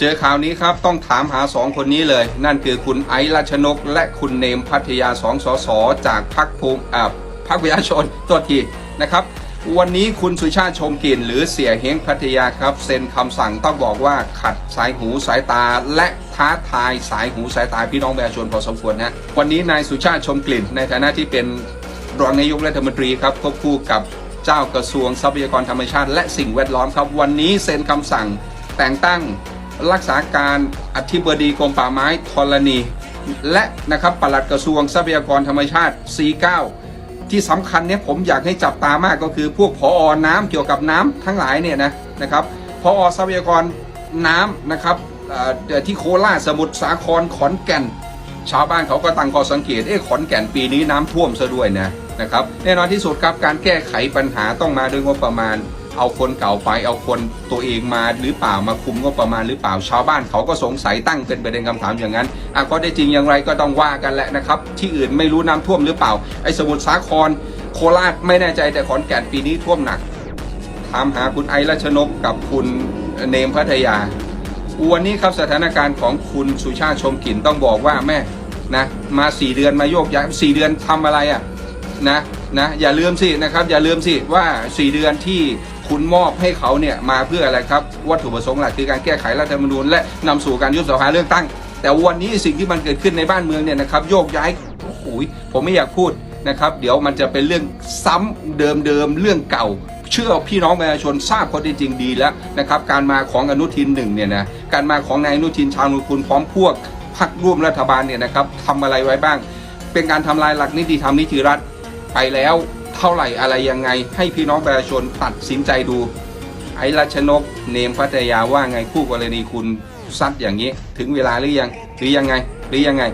เจอข่าวนี้ครับต้องถามหาสองคนนี้เลย นั่นคือคุณไอซ์รัชนก และคุณเนมพัทยาสองสสจากพรรคภูมิอ่าพรรคประชาชนตัวทีนะครับ วันนี้คุณสุชาติชมกลิ่น หรือเสียเฮงพัทยาครับเซ็นคำสั่งต้องบอกว่าขัดสายหูสายตา และท้าทายสายหูสายตาพี่น้องประชาชนพอสมควรนะวันนี้นายสุชาติชมกลิ่น ในฐานะที่เป็นรองนายกรัฐมนตรีครับควบคู่กับเจ้ากระทรวงทรัพยากรธรรมชาติ และสิ่งแวดล้อมครับ วันนี้เซ็นคำสั่งแต่งตั้ง รักษาการอธิบดีกรมป่าไม้ธรณี และนะครับปลัดกระทรวงทรัพยากรธรรมชาติ49ที่สำคัญเนี่ยผมอยากให้จับตามากก็คือพวกพออน้ำเกี่ยวกับน้ำทั้งหลายเนี่ยนะนะครับพออทรัพยากรน้ำนะครับเอ่ที่โคราชสมุทรสาครขอนแก่น ชาวบ้านเขาก็ตั้งข้อสังเกตเอ๊ะขอนแก่นปีนี้น้ำท่วมซะด้วยนะนะครับแน่นอนที่สุดครับการแก้ไขปัญหาต้องมาด้วยงบประมาณ เอาคนเก่าไปเอาคนตัวเองมาหรือเปล่ามาคุมงบประมาณหรือเปล่าชาวบ้านเขาก็สงสัยตั้งเป็นประเด็นคำถามอย่างนั้นอะก็ได้จริงอย่างไรก็ต้องว่ากันแหละนะครับ ที่อื่นไม่รู้น้ำท่วมหรือเปล่า ไอ้สมุทรสาคร โคราชไม่แน่ใจแต่ขอนแก่นปีนี้ท่วมหนักถามหาคุณไอรัชนกกับคุณเนมพัทยาวันนี้ครับสถานการณ์ของคุณสุชาติชมกลิ่นต้องบอกว่าแม่นะมาสี่เดือนมาโยกย้ายสี่เดือนทำอะไรอะ่ะ นะนะอย่าลืมสินะครับอย่าลืมสิว่าสี่เดือนที่คุณมอบให้เขาเนี่ยมาเพื่ออะไรครับวัตถุประสงค์หลักคือการแก้ไขรัฐธรรมนูญและนำสู่การยุบสภาเลือกตั้ง แต่วันนี้สิ่งที่มันเกิดขึ้นในบ้านเมืองเนี่ยนะครับโยกย้ายโอ้โหผมไม่อยากพูดนะครับ เดี๋ยวมันจะเป็นเรื่องซ้ำเดิมๆเรื่องเก่า เชื่อพี่น้องประชาชนทราบข้อเท็จจริงดีแล้วนะครับการมาของอนุทินหนึ่งเนี่ยนะการมาของนายอนุทินชาญวิรุฬพร้อมพวกพรรคร่วมรัฐบาลเนี่ยนะครับทำอะไรไว้บ้าง เป็นการทำลายหลักนิติธรรมนิติรัฐ ไปแล้วเท่าไหร่อะไรยังไง ให้พี่น้องประชาชนตัดสินใจดู ไอ้รัชนกเนมพัทยาว่าไงคู่กรณีคุณซัดอย่างนี้ ถึงเวลาหรือยังหรือยังไงหรือยังไง